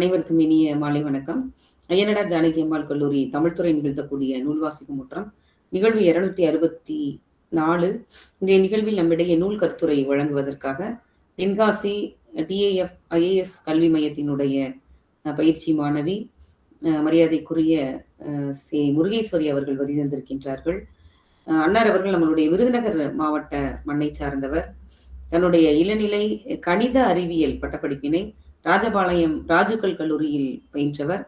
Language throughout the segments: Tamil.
அனைவருக்கும் இனிய மாலை வணக்கம். ஐயனடா ஜானகி அம்மாள் கல்லூரி தமிழ்துறை நிகழ்த்தக்கூடிய நூல் வாசிப்பு முற்றம் நிகழ்வு இருநூத்தி அறுபத்தி நாலு. இந்த நிகழ்வில் நம்மிடையே நூல் கருத்துரை வழங்குவதற்காக தென்காசி டிஏஎஃப் ஐஏஎஸ் கல்வி மையத்தினுடைய பயிற்சி மாணவி அஹ், மரியாதைக்குரிய சே முருகேஸ்வரி அவர்கள் வருகின்றிருக்கின்றார்கள் அன்னார் அவர்கள் நம்மளுடைய விருதுநகர் மாவட்ட மண்ணை சார்ந்தவர். தன்னுடைய இளநிலை கணித அறிவியல் பட்டப்படிப்பினை ராஜபாளையம் ராஜுக்கல் கல்லூரியில் பயின்றவர்.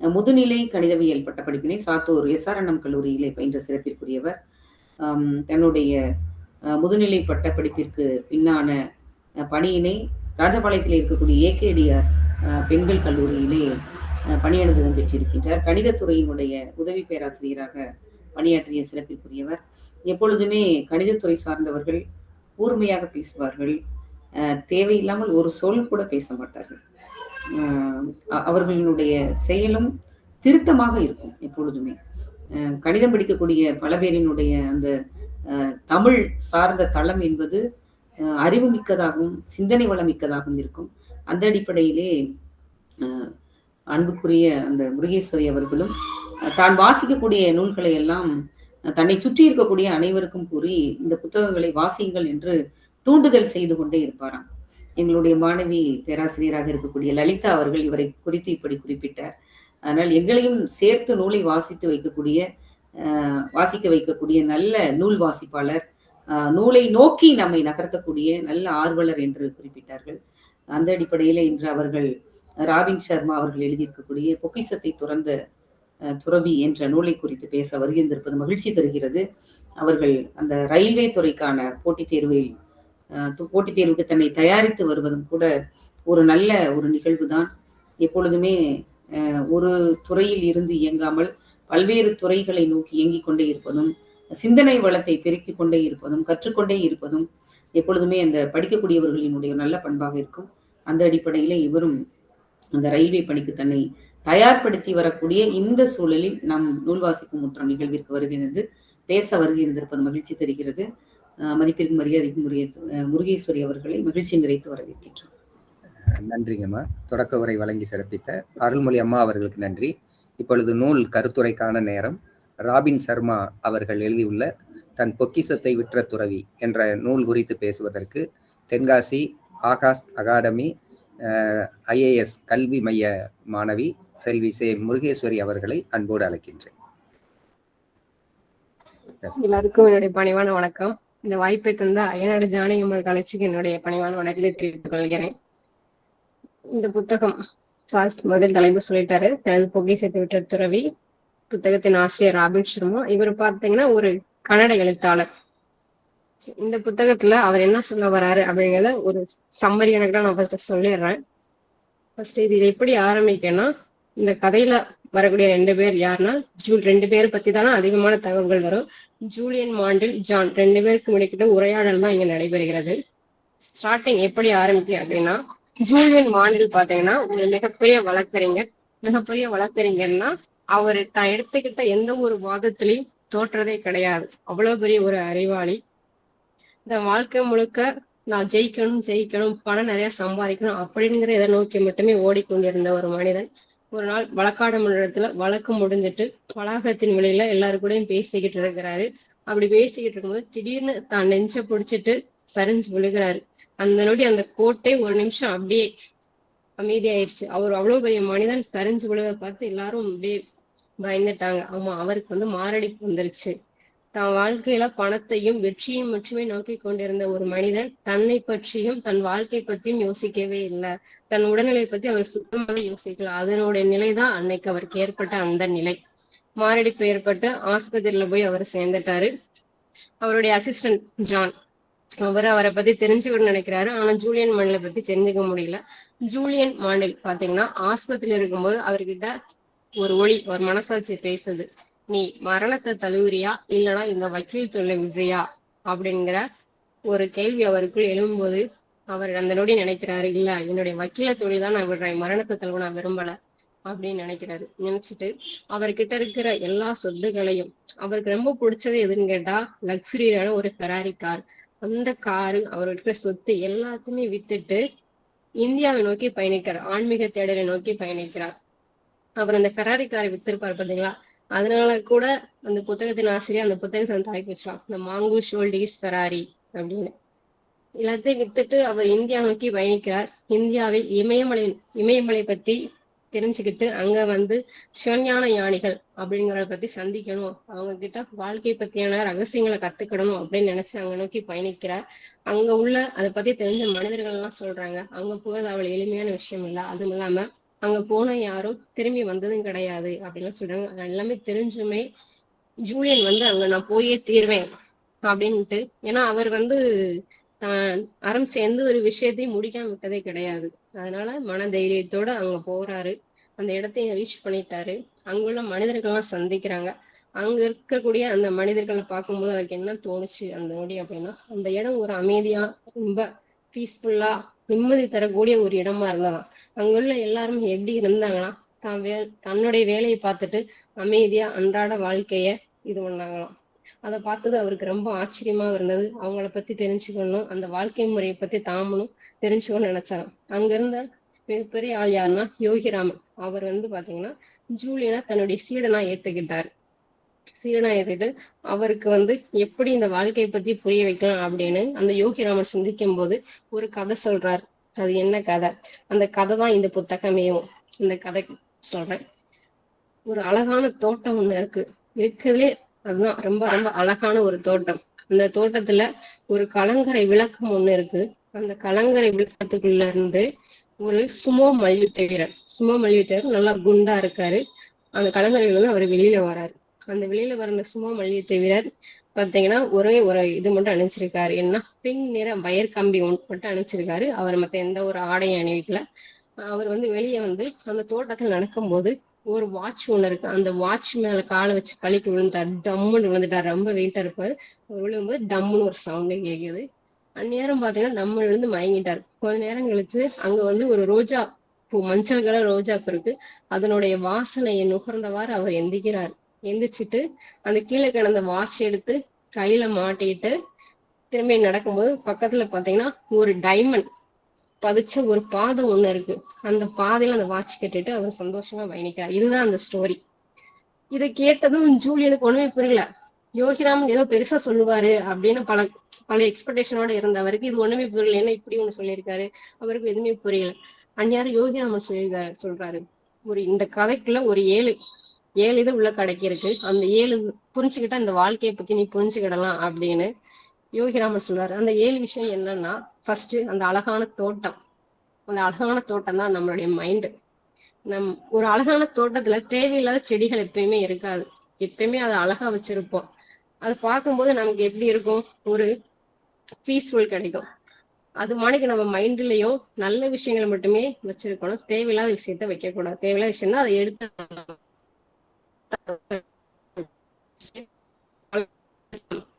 முதுநிலை கணிதவியல் பட்டப்படிப்பினை சாத்தூர் எஸ்ஆர்என்எம் கல்லூரியிலே பயின்ற சிறப்பிற்குரியவர். தன்னுடைய முதுநிலை பட்டப்படிப்பிற்கு பின்னான பணியினை ராஜபாளையத்தில் இருக்கக்கூடிய ஏகேடிஆர் பெண்கள் கல்லூரியிலே அஹ், பணி அனுபவம் பெற்றிருக்கின்றார். கணிதத்துறையினுடைய உதவி பேராசிரியராக பணியாற்றிய சிறப்பிற்குரியவர். எப்பொழுதுமே கணிதத்துறை சார்ந்தவர்கள் கூர்மையாக பேசுவார்கள். தேவையில்லாமல் ஒரு சொல் கூட பேச மாட்டார்கள். அவர்களினுடைய செயலும் திருத்தமாக இருக்கும் எப்பொழுதுமே. அஹ், கணிதம் படிக்கக்கூடிய பல பேரினுடைய அந்த அஹ், தமிழ் சார்ந்த தளம் என்பது அஹ், அறிவுமிக்கதாகவும் சிந்தனை வளமிக்கதாகவும் இருக்கும். அந்த அடிப்படையிலே அன்புக்குரிய அந்த முருகேஸ்வரி அவர்களும் தான் வாசிக்கக்கூடிய நூல்களை எல்லாம் தன்னை சுற்றி இருக்கக்கூடிய அனைவருக்கும் கூறி இந்த புத்தகங்களை வாசியுங்கள் என்று தூண்டுதல் செய்து கொண்டே இருப்பாராம். எங்களுடைய மாணவி பேராசிரியராக இருக்கக்கூடிய லலிதா அவர்கள் இவரை குறித்து இப்படி குறிப்பிட்டார். அதனால் எங்களையும் சேர்த்து நூலை வாசித்து வைக்கக்கூடிய வாசிக்க வைக்கக்கூடிய நல்ல நூல் வாசிப்பாளர் நூலை நோக்கி நம்மை நகர்த்தக்கூடிய நல்ல ஆர்வலர் என்று குறிப்பிட்டார்கள். அந்த அடிப்படையில் இன்று அவர்கள் ராபின் சர்மா அவர்கள் எழுதியிருக்கக்கூடிய பொக்கிசத்தை துறந்த துறவி என்ற நூலை குறித்து பேச வருகின்றிருப்பது மகிழ்ச்சி தருகிறது. அவர்கள் அந்த ரயில்வே துறைக்கான போட்டித் தேர்வில் போட்டித் தேர்வுக்கு தன்னை தயாரித்து வருவதும் கூட ஒரு நல்ல ஒரு நிகழ்வு தான் எப்பொழுதுமே அஹ், ஒரு துறையில் இருந்து இயங்காமல் பல்வேறு துறைகளை நோக்கி இயங்கிக் கொண்டே இருப்பதும் சிந்தனை வளத்தை பெருக்கிக் கொண்டே இருப்பதும் கற்றுக்கொண்டே இருப்பதும் எப்பொழுதுமே அந்த படிக்கக்கூடியவர்களினுடைய நல்ல பண்பாக இருக்கும். அந்த அடிப்படையில இவரும் அந்த ரயில்வே பணிக்கு தன்னை தயார்படுத்தி வரக்கூடிய இந்த சூழலில் நம் நூல் வாசிக்கும் முற்றம் நிகழ்விற்கு வருகின்றது. பேச வருகின்றிருப்பது மகிழ்ச்சி தெரிகிறது. மதிப்பிற்கு மரியாதைக்கு முருகே முருகேஸ்வரி அவர்களை மகிழ்ச்சி நிறைத்து வரவேற்கின்றோம். நன்றிங்கம்மா. தொடக்க உரை வழங்கி சிறப்பித்த அருள்மொழி அம்மா அவர்களுக்கு நன்றி. இப்பொழுது நூல் கருத்துரைக்கான நேரம். ராபின் சர்மா அவர்கள் எழுதியுள்ள தன் பொக்கிசத்தை விற்ற துறவி என்ற நூல் குறித்து பேசுவதற்கு தென்காசி ஆகாஷ் அகாடமி ஐஏஎஸ் கல்வி மைய மாணவி செல்வி சே முருகேஸ்வரி அவர்களை அன்போடு அழைக்கின்றேன். எல்லாருக்கும் என்னுடைய பணிவான வணக்கம். இந்த வாய்ப்பை தந்த அய்யனார் ஜானகியம்மன் கலைச்சிக்கு என்னுடைய பணிவான வணக்கத்தை தெரிவித்துக் கொள்கிறேன். இந்த புத்தகம் சாஸ் முதல் தலைப்பு சொல்லிட்டாரு. தனது பொக்கிசத்தை விட்ட துறவி புத்தகத்தின் ஆசிரியர் ராபின் சர்மா இவர் பார்த்தீங்கன்னா ஒரு கன்னட எழுத்தாளர். இந்த புத்தகத்துல அவர் என்ன சொல்ல வராரு அப்படிங்கறத ஒரு சம்மரி எனக்கு நான் ஃபர்ஸ்ட் சொல்லிடுறேன். ஃபர்ஸ்ட் இது எப்படி ஆரம்பிக்கன்னா இந்த கதையில வரக்கூடிய ரெண்டு பேர் யாருன்னா ஜூல் ரெண்டு பேரை பத்தி தானே அதிகமான தகவல்கள் வரும். ஜூலியன் மாண்டில் ஜான் ரெண்டு பேருக்கு இடைக்கிட்ட உரையாடல் தான் இங்க நடைபெறுகிறது. ஸ்டார்டிங் எப்படி ஆரம்பிக்கு அப்படின்னா ஜூலியன் மாண்டில் பாத்தீங்கன்னா ஒரு மிகப்பெரிய வழக்கறிஞர். மிகப்பெரிய வழக்கறிஞர்னா அவர் தான் எடுத்துக்கிட்ட எந்த ஒரு வாதத்திலையும் தோற்றதே கிடையாது. அவ்வளவு பெரிய ஒரு அறிவாளி. இந்த வாழ்க்கை முழுக்க நான் ஜெயிக்கணும் ஜெயிக்கணும் பணம் நிறைய சம்பாதிக்கணும் அப்படிங்கிற இதை நோக்கி மட்டுமே ஓடிக்கொண்டிருந்த ஒரு மனிதன். ஒரு நாள் வழக்காடுமன்றத்துல வழக்கு முடிஞ்சிட்டு வளாகத்தின் வெளியில எல்லாரு கூடயும் பேசிக்கிட்டு இருக்கிறாரு. அப்படி பேசிக்கிட்டு இருக்கும்போது திடீர்னு தான் நெஞ்ச பிடிச்சிட்டு சரிஞ்சு விழுகிறாரு. அந்த நொடி அந்த கோட்டை ஒரு நிமிஷம் அப்படியே அமைதியாயிருச்சு. அவர் அவ்வளவு பெரிய மனிதன் சரிஞ்சு விழுவ பார்த்து எல்லாரும் அப்படியே பயந்துட்டாங்க. ஆமா அவருக்கு வந்து மாரடைப்பு வந்துருச்சு. தன் வாழ்க்கையில பணத்தையும் வெற்றியும் மட்டுமே நோக்கி கொண்டிருந்த ஒரு மனிதன் தன்னை பற்றியும் தன் வாழ்க்கை பத்தியும் யோசிக்கவே இல்லை. தன் உடல்நிலை பத்தி அவர் சுத்தமாக யோசிக்கல. அதனுடைய நிலைதான் அன்னைக்கு அவருக்கு ஏற்பட்ட அந்த நிலை. மாரடைப்பு ஏற்பட்டு ஆஸ்பத்திரியில போய் அவர் சேர்ந்துட்டாரு. அவருடைய அசிஸ்டன்ட் ஜான் அவர் அவரை பத்தி தெரிஞ்சுக்கணும்னு நினைக்கிறாரு. ஆனா ஜூலியன் மாண்டலை பத்தி தெரிஞ்சுக்க முடியல. ஜூலியன் மாண்டல் பாத்தீங்கன்னா ஆஸ்பத்திரியில இருக்கும்போது அவர்கிட்ட ஒரு ஒளி ஒரு மனசாட்சி பேசுது. நீ மரணத்தை தழுவுறியா? இல்லனா இந்த வக்கீல் தொல்லை விடுறியா? அப்படிங்கிற ஒரு கேள்வி அவருக்குள் எழும்போது அவர் அந்த நொடி நினைக்கிறாரு இல்ல என்னுடைய வக்கீல தொழில் தான் நான் விடுறேன். மரணத்தை தழுவ நான் விரும்பல. அப்படின்னு நினைக்கிறாரு. நினைச்சிட்டு அவர்கிட்ட இருக்கிற எல்லா சொத்துகளையும் அவருக்கு ரொம்ப பிடிச்சது எதுன்னு கேட்டா லக்ஸுரியான ஒரு ஃபெராரி கார் அந்த காரு அவர்கிட்ட சொத்து எல்லாத்தையுமே வித்துட்டு இந்தியாவை நோக்கி பயணிக்கிறார். ஆன்மீக தேடலை நோக்கி பயணிக்கிறார். அவர் அந்த ஃபெராரி காரை வித்திருப்பார் பாத்தீங்களா? அதனால கூட அந்த புத்தகத்தின் ஆசிரியர் அந்த புத்தகத்தை வந்து தலைப்பு வச்சான் இந்த மாங்கு ஷோல்டிஸ் ஃபெராரி அப்படின்னு. எல்லாத்தையும் வித்துட்டு அவர் இந்தியா நோக்கி பயணிக்கிறார். இந்தியாவில் இமயமலை இமயமலை பத்தி தெரிஞ்சுக்கிட்டு அங்க வந்து சிவஞான யானிகள் அப்படிங்கிறத பத்தி சந்திக்கணும். அவங்க கிட்ட வாழ்க்கை பத்தியான ரகசியங்களை கத்துக்கிடணும் அப்படின்னு நினைச்சு அங்க நோக்கி பயணிக்கிறார். அங்க உள்ள அதை பத்தி தெரிஞ்ச மனிதர்கள் எல்லாம் சொல்றாங்க. அங்க போறது அவ்வளவு எளிமையான விஷயம் இல்லை. அதுவும் இல்லாம அங்க போன யாரும் திரும்பி வந்ததும் கிடையாது அப்படின்னு சொல்றாங்க. எல்லாமே தெரிஞ்சுமே ஜூலியன் வந்து அங்க நான் போயே தீர்வேன் அப்படின்ட்டு. ஏன்னா அவர் வந்து அறம் சேர்ந்து ஒரு விஷயத்தையும் முடிக்காம விட்டதே கிடையாது. அதனால மன தைரியத்தோட அங்க போறாரு. அந்த இடத்தையும் ரீச் பண்ணிட்டாரு. அங்குள்ள மனிதர்கள்லாம் சந்திக்கிறாங்க. அங்க இருக்கக்கூடிய அந்த மனிதர்களை பார்க்கும்போது அவருக்கு என்ன தோணுச்சு அந்த நொடி அப்படின்னா அந்த இடம் ஒரு அமைதியா ரொம்ப பீஸ்ஃபுல்லா நிம்மதி தரக்கூடிய ஒரு இடமா இருந்ததாம். அங்குள்ள எல்லாரும் எப்படி இருந்தாங்கன்னா தான் வே தன்னுடைய வேலையை பார்த்துட்டு அமைதியா அன்றாட வாழ்க்கைய இது பண்ணாங்களாம். அதை பார்த்தது அவருக்கு ரொம்ப ஆச்சரியமா இருந்தது. அவங்கள பத்தி தெரிஞ்சுக்கணும் அந்த வாழ்க்கை முறையை பத்தி தாமனும் தெரிஞ்சுக்கணும்னு நினைச்சாராம். அங்க இருந்த மிகப்பெரிய ஆள் யாருன்னா யோகிராமன். அவர் வந்து பாத்தீங்கன்னா ஜூலியனா தன்னுடைய சீடனா ஏத்துக்கிட்டாரு. சீடனா அவருக்கு வந்து எப்படி இந்த வாழ்க்கையை பத்தி புரிய வைக்கலாம் அப்படின்னு அந்த யோகிராமர் சிந்திக்கும் போது ஒரு கதை சொல்றாரு. அது என்ன கதை? அந்த கதை தான் இந்த புத்தகமேவும் இந்த கதை சொல்றேன். ஒரு அழகான தோட்டம் ஒண்ணு இருக்கு. இருக்கிறதுலே அதுதான் ரொம்ப ரொம்ப அழகான ஒரு தோட்டம். அந்த தோட்டத்துல ஒரு கலங்கரை விளக்கம் ஒண்ணு இருக்கு. அந்த கலங்கரை விளக்கத்துக்குள்ள இருந்து ஒரு சுமோ மல்யுத்த வீரர் சுமோ மல்யுத்த வீரர் நல்லா குண்டா இருக்காரு. அந்த கலங்கரையில இருந்து அவர் வெளியில வராரு. அந்த வெளியில வர அந்த சுமோ மல்யுத்த வீரர் பாத்தீங்கன்னா ஒரே ஒரு இது மட்டும் அணிச்சிருக்காரு என்ன? பிங்க் நிற வயர் கம்பி ஒன்று மட்டும் அணிச்சிருக்காரு அவர் மத்த எந்த ஒரு ஆடையும் அணிவிக்கல. அவர் வந்து வெளியே வந்து அந்த தோட்டத்தில் நடக்கும்போது ஒரு வாட்ச் ஒன்று இருக்கு. அந்த வாட்ச் மேல காலை வச்சு பழிக்கு விழுந்துட்டார். டம்முன்னு விழுந்துட்டார். ரொம்ப வெயிட்டா இருப்பாரு. அவர் விழும்போது டம்முன்னு ஒரு சவுண்டு கேக்குது. அந்நேரம் பாத்தீங்கன்னா நம்ம விழுந்து மயங்கிட்டார். கொஞ்ச நேரம் கழிச்சு அங்க வந்து ஒரு ரோஜா பூ மஞ்சள் கலர் ரோஜா பூ இருக்கு. அதனுடைய வாசனையை நுகர்ந்தவாறு அவர் எந்திக்கிறார். எந்திரிச்சிட்டு அந்த கீழே கிடந்த வாட்ச் எடுத்து கையில மாட்டிட்டு திரும்பி நடக்கும்போது பக்கத்துல பாத்தீங்கன்னா ஒரு டைமண்ட் பதிச்ச ஒரு பாதை ஒண்ணு இருக்கு. அந்த பாதையில அந்த வாட்ச் கட்டிட்டு அவர் சந்தோஷமா பயணிக்கிறார் இதுதான் அந்த ஸ்டோரி இதை கேட்டதும் ஜூலியனுக்கு ஒண்ணுமே புரியல. யோகிராமன் ஏதோ பெருசா சொல்லுவாரு அப்படின்னு பல பல எக்ஸ்பெக்டேஷனோட இருந்தவருக்கு இது ஒண்ணுமே புரியல. என்ன இப்படி ஒண்ணு சொல்லியிருக்காரு? அவருக்கு எதுவுமே புரியல. அந்நியாரம் யோகிராமன் சொல்லியிருக்காரு சொல்றாரு. ஒரு இந்த கதைக்குள்ள ஒரு ஏழு ஏழு இது உள்ள கடைக்கு இருக்கு. அந்த ஏழு புரிஞ்சுக்கிட்டா இந்த வாழ்க்கையை பத்தி நீ புரிஞ்சுக்கிடலாம் அப்படின்னு யோகிராமன் சொல்றாரு. அந்த ஏழு விஷயம் என்னன்னா ஃபர்ஸ்ட் அந்த அழகான தோட்டம். அந்த அழகான தோட்டம் தான் நம்மளுடைய மைண்டு நம் ஒரு அழகான தோட்டத்துல தேவையில்லாத செடிகள் எப்பயுமே இருக்காது. எப்பயுமே அதை அழகா வச்சிருப்போம். அது பார்க்கும்போது நமக்கு எப்படி இருக்கும்? ஒரு பீஸ்ஃபுல் கிடைக்கும். அது மாதிரிக்கு நம்ம மைண்ட்லயும் நல்ல விஷயங்களை மட்டுமே வச்சிருக்கணும். தேவையில்லாத விஷயத்த வைக்கக்கூடாது. தேவையில்லாத விஷயம்னா அதை எடுத்து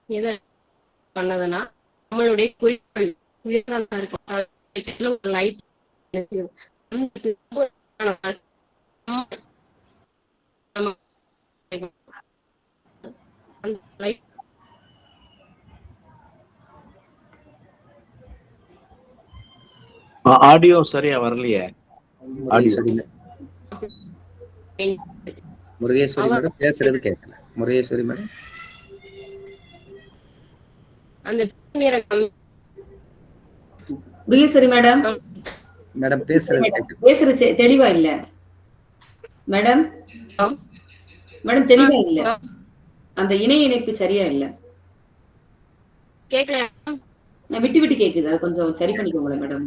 எதை பண்ணதுன்னா நம்மளுடைய குறிக்கோள் இருக்கும். ஒரு லைட் அந்த லைட் ஆடியோ சரியா வரலையே. முருகேஸ்வரி மே- முருகேஸ்வரி மேடம் பேசுறது கேட்கல முருகேஸ்வரி மேடம். அந்த முருகேஸ்வரி மேடம். மேடம் பேசுறது பேசுறது தெளிவா இல்ல. மேடம். மேடம் தெளிவா இல்ல. அந்த இணைய இணைப்பு சரியா இல்ல. கேக்கல நான் விட்டு விட்டு கேக்குது. அதை கொஞ்சம் சரி பண்ணிக்கோங்களேன் மேடம்.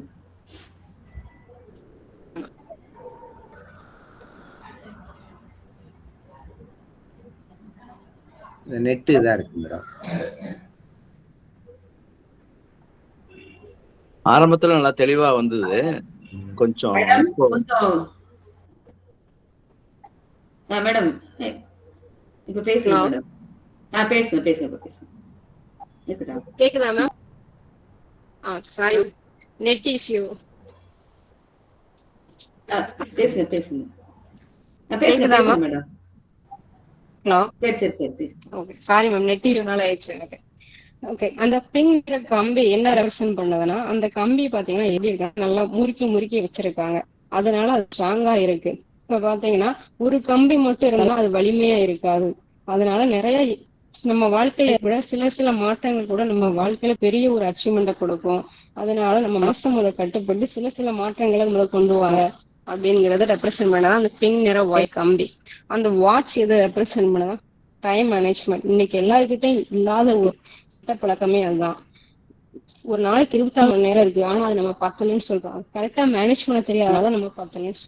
நெட்டு இதா இருக்கு மேடம். ஆரம்பத்துல நல்லா தெளிவா வந்தது. கொஞ்சம் மேடம் இப்போ பேசுங்க. மேடம். ஆ பேசுங்க பேசுங்க இப்ப பேசுங்க. இருக்கட்டா கேக்குதா மேம்? ஆ சாரி நெட் இஷ்யூ பேசுங்க பேசுங்க. கேக்குதா, பேசுங்க மேடம். ஹலோ சரி சரி சரி பேசுங்க ஓகே சாரி மேம் நெட் இஷ்யூனால ஆயிடுச்சு எனக்கு. ஓகே அந்த பிங்க் கம்பி என்ன ரெப்ரசென்ட் பண்ணுதுன்னா அந்த கம்பி பாத்தீங்கன்னா எப்படி இருக்கு? நல்லா முறுக்கி முறுக்கி வச்சிருக்காங்க. அதனால அது ஸ்ட்ராங்கா இருக்கு. இப்ப பாத்தீங்கன்னா ஒரு கம்பி மட்டும் இருந்தாலும் அது வலிமையா இருக்காது. அதனால நிறைய நம்ம வாழ்க்கையில கூட சில சில மாற்றங்கள் கூட நம்ம வாழ்க்கையில பெரிய ஒரு அச்சீவ்மெண்ட்டை கொடுக்கும். அதனால நம்ம மனசை முத கட்டுப்படுத்தி சில சில மாற்றங்களை முத கொண்டு வாங்க. அப்படிங்கறத ரெப்ரசென்ட் பண்ணா அந்த பிங்க் நிற ஒயிட் கம்பி. அந்த வாட்ச் எதை ரெப்ரசென்ட் பண்ணா டைம் மேனேஜ்மெண்ட் இன்னைக்கு எல்லாருக்கிட்டையும் இல்லாத ஒரு கெட்ட பழக்கமே அதுதான். ஒரு நாளைக்கு இருபத்தாறு மணி நேரம் இருக்கு. ஆனா அது நம்ம பத்தலன்னு சொல்றோம். கரெக்டா மேனேஜ் பண்ண தெரியாதனால நம்ம பத்தலன்னு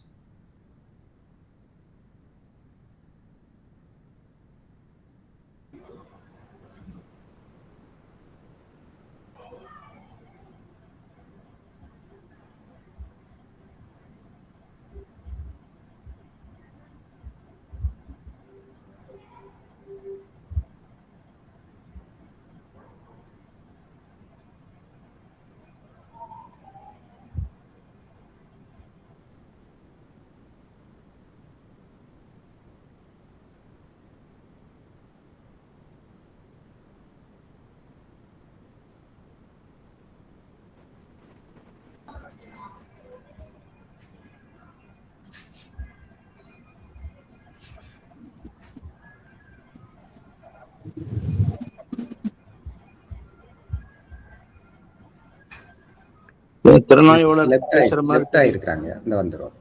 லெஃப்ட் பேசுற மாதிரி ஆயிருக்கிறாங்க. இந்த வந்துரும்.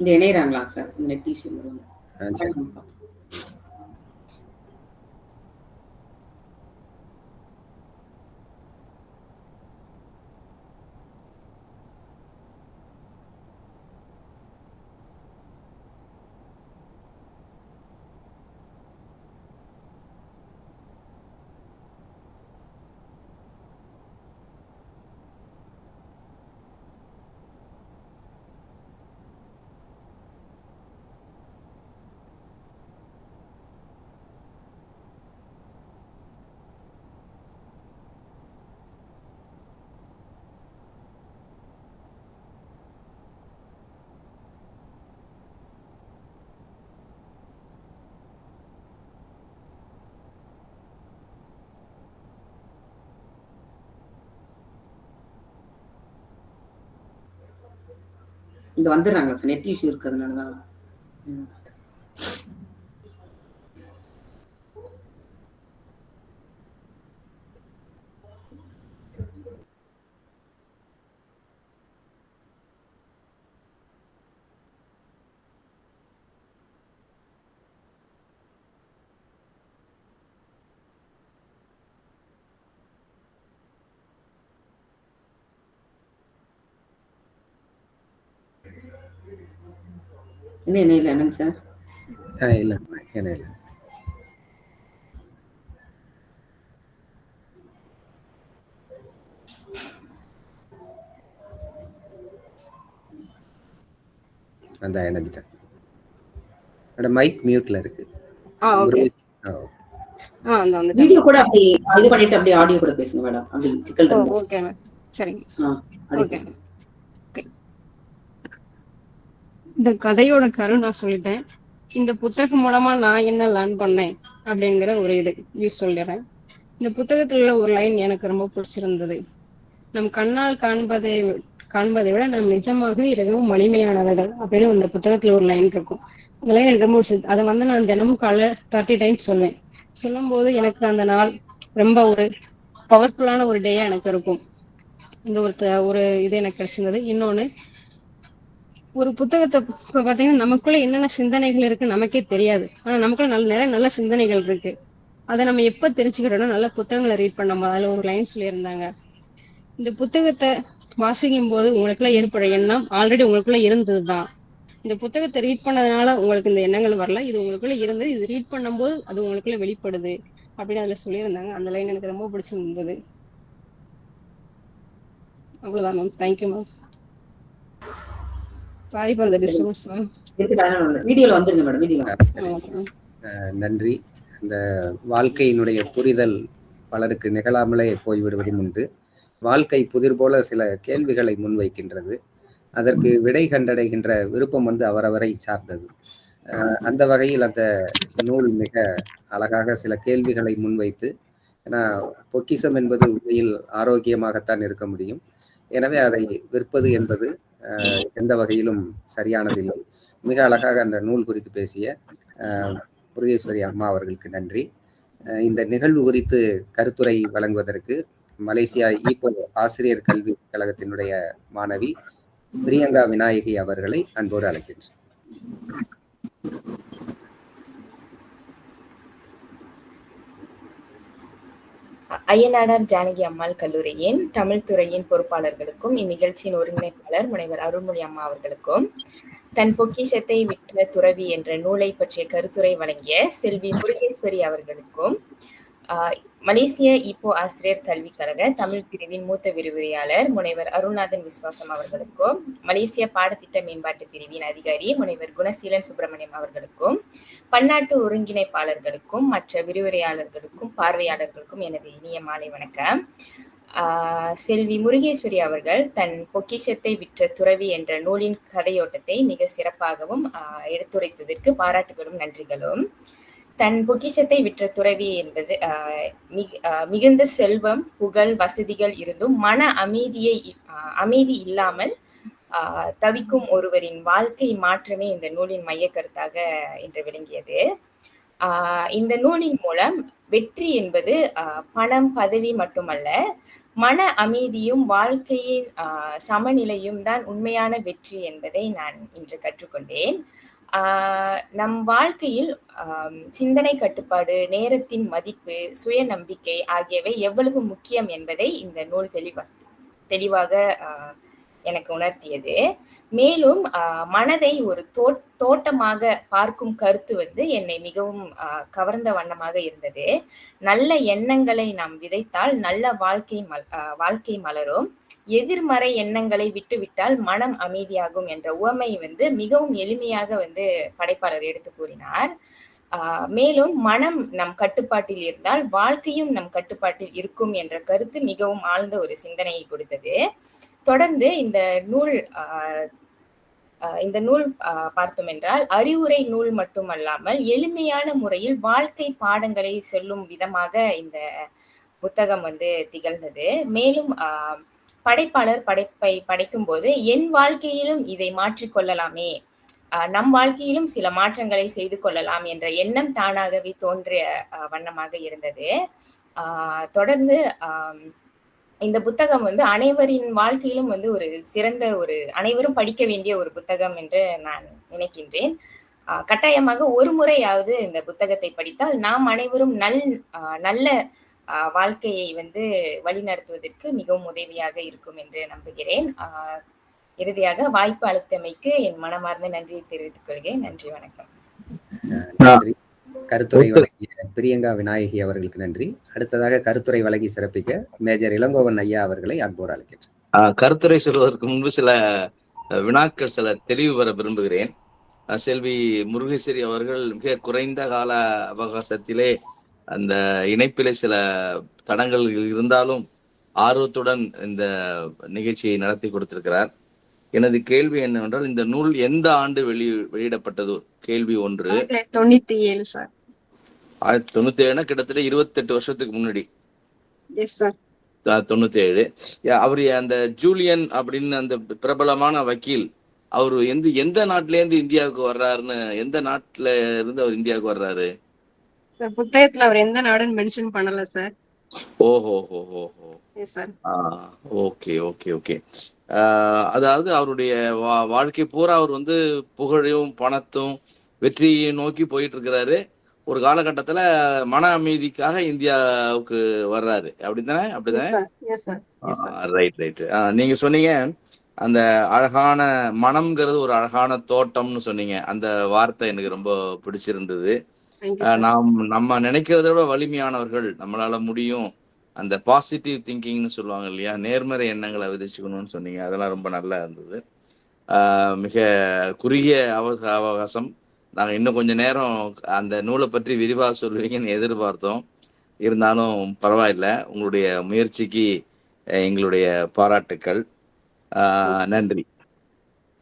இந்த இணையறாங்களா சார்? இந்த நெட் இங்க வந்துடுறாங்களா சார் நெட் இஷ்யூ இருக்கிறதுனால தான் ம். என்ன இணையில என்னங்க சார் ஆ இல்லை என்ன இல்லை அந்த இணைஞ்சிட்டேன் மேடம் மைக் மியூட்ல இருக்கு ஆ ஓகே ஆ, அந்த வந்து வீடியோ கூட அப்படி இது பண்ணிட்டு அப்படியே ஆடியோ கூட பேசுங்க மேடம் அப்படி சிக்கல் ஓகே மேம் சரிங்க ஆ, ஓகே பேசுங்க இந்த கதையோட கரு நான் சொல்லிட்டேன். இந்த புத்தகம் மூலமா நான் என்ன லேர்ன் பண்ணேன் அப்படிங்கிற ஒரு இது. வியூ சொல்லிடுறேன். இந்த புத்தகத்துல உள்ள ஒரு லைன் எனக்கு ரொம்ப பிடிச்சிருந்தது. நம் கண்ணால் காண்பதை காண்பதை விட நாம் நிஜமாக இரவும் மலிமையானவர்கள் அப்படின்னு இந்த புத்தகத்துல ஒரு லைன் இருக்கும். அந்த லைன் எனக்கு ரொம்ப பிடிச்சது அதை வந்து நான் தினமும் காலை தேர்ட்டி டைம்ஸ் சொல்வேன். சொல்லும்போது எனக்கு அந்த நாள் ரொம்ப ஒரு பவர்ஃபுல்லான ஒரு டேயா எனக்கு இருக்கும். இந்த ஒரு ஒரு இது எனக்கு கிடைச்சிருந்தது. இன்னொன்னு ஒரு புத்தகத்தை இப்ப பாத்தீங்கன்னா நமக்குள்ள என்னென்ன சிந்தனைகள் இருக்கு நமக்கே தெரியாது. ஆனா நமக்குள்ள நல்ல நிறைய நல்ல சிந்தனைகள் இருக்கு. அதை நம்ம எப்ப தெரிஞ்சுக்கிட்டோம்னா நல்ல புத்தகங்களை ரீட் பண்ணும். போது அதுல ஒரு லைன் சொல்லியிருந்தாங்க. இந்த புத்தகத்தை வாசிக்கும் போது உங்களுக்குள்ள ஏற்படுற எண்ணம் ஆல்ரெடி உங்களுக்குள்ள இருந்ததுதான். இந்த புத்தகத்தை ரீட் பண்ணதுனால உங்களுக்கு இந்த எண்ணங்கள் வரல. இது உங்களுக்குள்ள இருந்தது. இது ரீட் பண்ணும்போது அது உங்களுக்குள்ள வெளிப்படுது. அப்படின்னு அதுல சொல்லியிருந்தாங்க. அந்த லைன் எனக்கு ரொம்ப பிடிச்சிருந்தது. அவ்வளவுதான் ma'am thank you ma'am sorry for the disturbance ma'am வீடியோல வந்துருங்க மேடம் வீடியோல நன்றி. இந்த வாழ்க்கையினுடைய புரிதல் பலருக்கு நிகழாமலே போய்விடுவதும் உண்டு. வாழ்க்கை புதிர் போல சில கேள்விகளை முன்வைக்கின்றது. அதற்கு விடை கண்டடைகின்ற விருப்பம் வந்து அவரவரை சார்ந்தது. அந்த வகையில் அந்த நூல் மிக அழகாக சில கேள்விகளை முன்வைத்து ஏன்னா பொக்கிஷம் என்பது உண்மையில் ஆரோக்கியமாகத்தான் இருக்க முடியும். எனவே அதை விற்பது என்பது எந்த வகையிலும் சரியானதில்லை. மிக அழகாக அந்த நூல் குறித்து பேசிய அஹ், அம்மா அவர்களுக்கு நன்றி. அஹ், இந்த நிகழ்வு குறித்து கருத்துரை வழங்குவதற்கு மலேசியா ஈப்போ ஆசிரியர் கல்வி கழகத்தினுடைய மாணவி பிரியங்கா விநாயகி அவர்களை அன்போடு அழைக்கின்றேன். ஐயனாடார் ஜானகி அம்மாள் கல்லூரியின் தமிழ் துறையின் பொறுப்பாளர்களுக்கும் இந்நிகழ்ச்சியின் ஒருங்கிணைப்பாளர் முனைவர் அருள்மொழி அம்மா அவர்களுக்கும் தன் பொக்கிஷத்தை விற்ற துறவி என்ற நூலை பற்றிய கருத்துரை வழங்கிய செல்வி முருகேஸ்வரி அவர்களுக்கும் மலேசிய இப்போ ஆசிரியர் கல்விக் கழக தமிழ் பிரிவின் மூத்த விரிவுரையாளர் முனைவர் அருள்நாதன் விஸ்வாசம் அவர்களுக்கும் மலேசிய பாடத்திட்ட மேம்பாட்டு பிரிவின் அதிகாரி முனைவர் குணசீலன் சுப்பிரமணியம் அவர்களுக்கும் பன்னாட்டு ஒருங்கிணைப்பாளர்களுக்கும் மற்ற விரிவுரையாளர்களுக்கும் பார்வையாளர்களுக்கும் எனது இனிய மாலை வணக்கம். ஆஹ் செல்வி முருகேஸ்வரி அவர்கள் தன் பொக்கிஷத்தை விற்ற துறவி என்ற நூலின் கதையோட்டத்தை மிக சிறப்பாகவும் ஆஹ் எடுத்துரைத்ததற்கு பாராட்டுகளும் நன்றிகளும். தன் பொக்கிஷத்தை விற்ற துறவி என்பது ஆஹ் மிக- மிகுந்த செல்வம் புகழ் வசதிகள் இருந்தும் மன அமைதியை அமைதி இல்லாமல் ஆஹ் தவிக்கும் ஒருவரின் வாழ்க்கை மாற்றமே இந்த நூலின் மைய கருத்தாக இன்று விளங்கியது. இந்த நூலின் மூலம் வெற்றி என்பது பணம் பதவி மட்டுமல்ல மன அமைதியும் வாழ்க்கையின் ஆஹ் சமநிலையும் தான் உண்மையான வெற்றி என்பதை நான் இன்று கற்றுக்கொண்டேன். நம் வாழ்க்கையில் சிந்தனை கட்டுப்பாடு நேரத்தின் மதிப்பு சுய நம்பிக்கை ஆகியவை எவ்வளவு முக்கியம் என்பதை இந்த நூல் தெளிவாக தெளிவாக ஆஹ், எனக்கு உணர்த்தியது. மேலும் ஆஹ், மனதை ஒரு தோட் தோட்டமாக பார்க்கும் கருத்து வந்து என்னை மிகவும் கவர்ந்த வண்ணமாக இருந்தது. நல்ல எண்ணங்களை நாம் விதைத்தால் நல்ல வாழ்க்கை மல் வாழ்க்கை மலரும். எதிர்மறை எண்ணங்களை விட்டுவிட்டால் மனம் அமைதியாகும் என்ற உவமை வந்து மிகவும் எளிமையாக வந்து படைப்பாளர் எடுத்து கூறினார். ஆஹ் மேலும் மனம் நம் கட்டுப்பாட்டில் இருந்தால் வாழ்க்கையும் நம் கட்டுப்பாட்டில் இருக்கும் என்ற கருத்து மிகவும் ஆழ்ந்த ஒரு சிந்தனையை கொடுத்தது. தொடர்ந்து இந்த நூல் ஆஹ் இந்த நூல் பார்த்தோம் என்றால் அறிவுரை நூல் மட்டுமல்லாமல் எளிமையான முறையில் வாழ்க்கை பாடங்களை சொல்லும் விதமாக இந்த புத்தகம் வந்து திகழ்ந்தது. மேலும் ஆஹ் படைப்பாளர் படைப்பை படைக்கும் போது என் வாழ்க்கையிலும் இதை மாற்றிக் கொள்ளலாமே. நம் வாழ்க்கையிலும் சில மாற்றங்களை செய்து கொள்ளலாம் என்ற எண்ணம் தானாகவே தோன்றிய வண்ணமாக இருந்தது. ஆஹ் தொடர்ந்து ஆஹ் இந்த புத்தகம் வந்து அனைவரின் வாழ்க்கையிலும் வந்து ஒரு சிறந்த ஒரு அனைவரும் படிக்க வேண்டிய ஒரு புத்தகம் என்று நான் நினைக்கின்றேன். கட்டாயமாக ஒரு முறையாவது இந்த புத்தகத்தை படித்தால் நாம் அனைவரும் நல் ஆஹ் நல்ல ஆஹ் வாழ்க்கையை வந்து வழிநடத்துவதற்கு மிகவும் உதவியாக இருக்கும் என்று நம்புகிறேன். ஆஹ் இறுதியாக வாய்ப்பு அளித்தமைக்கு என் மனமார்ந்த நன்றியை தெரிவித்துக் கொள்கிறேன். நன்றி வணக்கம். நன்றி. கருத்துரை வழங்கிய பிரியங்கா விநாயகி அவர்களுக்கு நன்றி. அடுத்ததாக கருத்துரை வழங்கி சிறப்பிக்க மேஜர் இளங்கோவன் ஐயா அவர்களை அன்போடு அழைக்கின்றேன் கருத்துரை சொல்வதற்கு முன்பு சில வினாக்கள் சில தெளிவு பெற விரும்புகிறேன். செல்வி முருகேஸ்வரி அவர்கள் மிக குறைந்த கால அவகாசத்திலே அந்த இணைப்பிலே சில தடங்கள் இருந்தாலும் ஆர்வத்துடன் இந்த நிகழ்ச்சியை நடத்தி கொடுத்திருக்கிறார். எனது கேள்வி என்னவென்றால் இந்த நூல் எந்த ஆண்டு வெளி வெளியிடப்பட்டது? கேள்வி ஒன்று. தொண்ணூத்தி ஏழு சார். ஆயிரத்தி தொண்ணூத்தி ஏழுனா கிட்டத்தட்ட இருபத்தெட்டு வருஷத்துக்கு முன்னாடி. எஸ் சார் த- தொண்ணூத்தி ஏழு அவர் அந்த ஜூலியன் அப்படின்னு அந்த பிரபலமான வக்கீல் அவர் எந்த எந்த நாட்டுல இருந்து இந்தியாவுக்கு வர்றாருன்னு எந்த நாட்டுல இருந்து அவர் இந்தியாவுக்கு வர்றாரு? சார் புத்தகத்துல அவர் எந்த நாடுன்னு மென்ஷன் பண்ணல சார் ஓஹோ ஹோ ஹோ ஹோ ஓகே ஓகே ஓகே. அதாவது அவருடைய வாழ்க்கை பூரா அவர் வந்து புகழையும் பணத்தும் வெற்றியையும் நோக்கி போயிட்டு இருக்கிறாரு. ஒரு காலகட்டத்துல மன அமைதிக்காக இந்தியாவுக்கு வர்றாரு. அப்படித்தானே? அப்படித்தானே? ரைட் ரைட் நீங்க சொன்னீங்க அந்த அழகான மனம்ங்கிறது ஒரு அழகான தோட்டம்னு சொன்னீங்க. அந்த வார்த்தை எனக்கு ரொம்ப பிடிச்சிருந்தது. நாம் நம்ம நினைக்கிறத விட வலிமையானவர்கள் நம்மளால முடியும். அந்த பாசிட்டிவ் திங்கிங்னு சொல்லுவாங்க இல்லையா? நேர்மறை எண்ணங்களை விதைச்சுக்கணும்னு சொன்னீங்க. அதெல்லாம் ரொம்ப நல்லா இருந்தது. மிக குறுகிய அவ அவகாசம். நாங்கள் இன்னும் கொஞ்ச நேரம் அந்த நூலை பற்றி விரிவாக சொல்லுவீங்கன்னு எதிர்பார்த்தோம். இருந்தாலும் பரவாயில்ல. உங்களுடைய முயற்சிக்கு எங்களுடைய பாராட்டுக்கள். ஆஹ், நன்றி.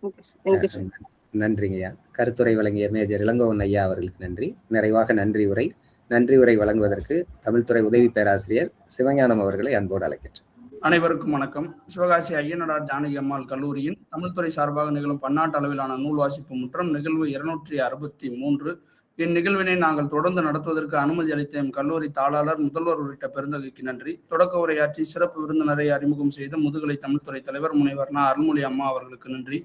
Okay sir. தேங்க்யூ சார் நன்றிங்கய்யா கருத்துரை வழங்கிய மேஜர் இளங்கோவன் ஐயா அவர்களுக்கு நன்றி. நிறைவாக நன்றி உரை. நன்றி உரை வழங்குவதற்கு தமிழ்துறை உதவி பேராசிரியர் சிவஞானம் அவர்களை அன்போடு அழைக்கின்றேன் அனைவருக்கும் வணக்கம். சிவகாசி ஐயனடார் ஜானகி அம்மாள் கல்லூரியின் தமிழ்துறை சார்பாக நிகழும் பன்னாட்டு அளவிலான நூல் வாசிப்பு முற்றம் நிகழ்வு இருநூற்றி அறுபத்தி மூன்று. இந்நிகழ்வினை நாங்கள் தொடர்ந்து நடத்துவதற்கு அனுமதி அளித்த எம் கல்லூரி தாளாளர் முதல்வர் உள்ளிட்ட பெருந்தகைக்கு நன்றி. தொடக்க உரையாற்றி சிறப்பு விருந்தினரை அறிமுகம் செய்த முதுகலை தமிழ்துறை தலைவர் முனைவர் நா. அருள்மொழி அம்மா அவர்களுக்கு நன்றி.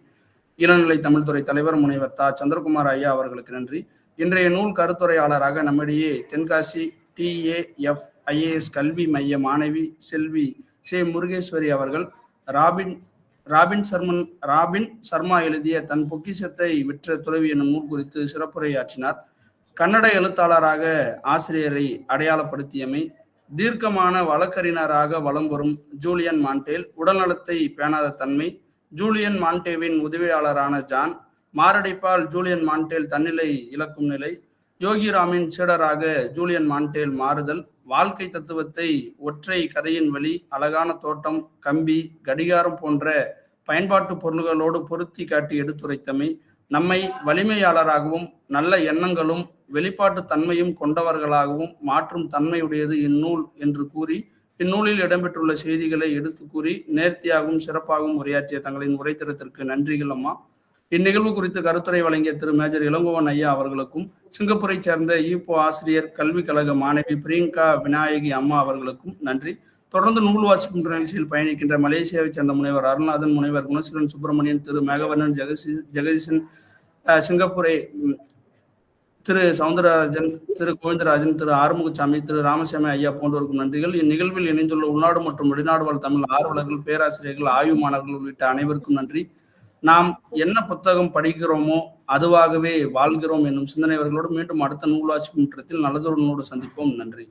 இளநிலை தமிழ்துறை தலைவர் முனைவர் தா. சந்திரகுமார் ஐயா அவர்களுக்கு நன்றி. இன்றைய நூல் கருத்துரையாளராக நம்மிடையே தென்காசி டிஏஎஃப் ஐஏஎஸ் கல்வி மைய மாணவி செல்வி ஸ்ரீ முருகேஸ்வரி அவர்கள் Robin Robin Sharman Robin Sharma எழுதிய தன் பொக்கிஷத்தை விற்ற துறவி என்னும் நூல் குறித்து சிறப்புரையாற்றினார். கன்னட எழுத்தாளராக ஆசிரியரை அடையாளப்படுத்தியமை தீர்க்கமான வழக்கறிஞராக வலம் வரும் ஜூலியன் மாண்டேல் உடல்நலத்தை பேணாத தன்மை ஜூலியன் மாண்டேவின் உதவியாளரான ஜான் மாரடைப்பால் ஜூலியன் மாண்டேல் தன்னிலை இழக்கும் நிலை யோகிராமின் சீடராக ஜூலியன் மாண்டேல் மாறுதல் வாழ்க்கை தத்துவத்தை ஒற்றை கதையின் வழி அழகான தோட்டம் கம்பி கடிகாரம் போன்ற பயன்பாட்டு பொருள்களோடு பொருத்தி காட்டி எடுத்துரைத்தமை நம்மை வலிமையாளராகவும் நல்ல எண்ணங்களும் வெளிப்பாட்டு தன்மையும் கொண்டவர்களாகவும் மாற்றும் தன்மையுடையது இந்நூல் என்று கூறி இந்நூலில் இடம்பெற்றுள்ள செய்திகளை எடுத்து கூறி நேர்த்தியாகவும் சிறப்பாகவும் உரையாற்றிய தங்களின் உரைத்திறத்திற்கு நன்றிகள் அம்மா. இந்நிகழ்வு குறித்து கருத்துரை வழங்கிய திரு மேஜர் இளங்கோவன் ஐயா அவர்களுக்கும் சிங்கப்பூரை சேர்ந்த ஈப்போ ஆசிரியர் கல்விக் கழக மாணவி பிரியங்கா விநாயகி அம்மா அவர்களுக்கும் நன்றி. தொடர்ந்து நூல் வாசிக்கும் நிகழ்ச்சியில் பயணிக்கின்ற மலேசியாவைச் சேர்ந்த முனைவர் அருணாதன் முனைவர் குணசீலன் சுப்பிரமணியன் திரு மேகவர்ணன் ஜெகசி ஜெகதீசன் சிங்கப்பூரை திரு சவுந்தரராஜன் திரு கோவிந்தராஜன் திரு ஆறுமுகசாமி திரு ராமசாமி ஐயா போன்றோருக்கும் நன்றிகள். இந்நிகழ்வில் இணைந்துள்ள உள்நாடு மற்றும் வெளிநாடு வாழ் தமிழ் ஆர்வலர்கள் பேராசிரியர்கள் ஆய்வு மாணவர்கள் உள்ளிட்ட அனைவருக்கும் நன்றி. நாம் என்ன புத்தகம் படிக்கிறோமோ அதுவாகவே வாழ்கிறோம் என்னும் சிந்தனைவர்களோடு மீண்டும் அடுத்த நூலாட்சி முற்றத்தில் நல்லதொரு நூலோடு சந்திப்போம். நன்றி.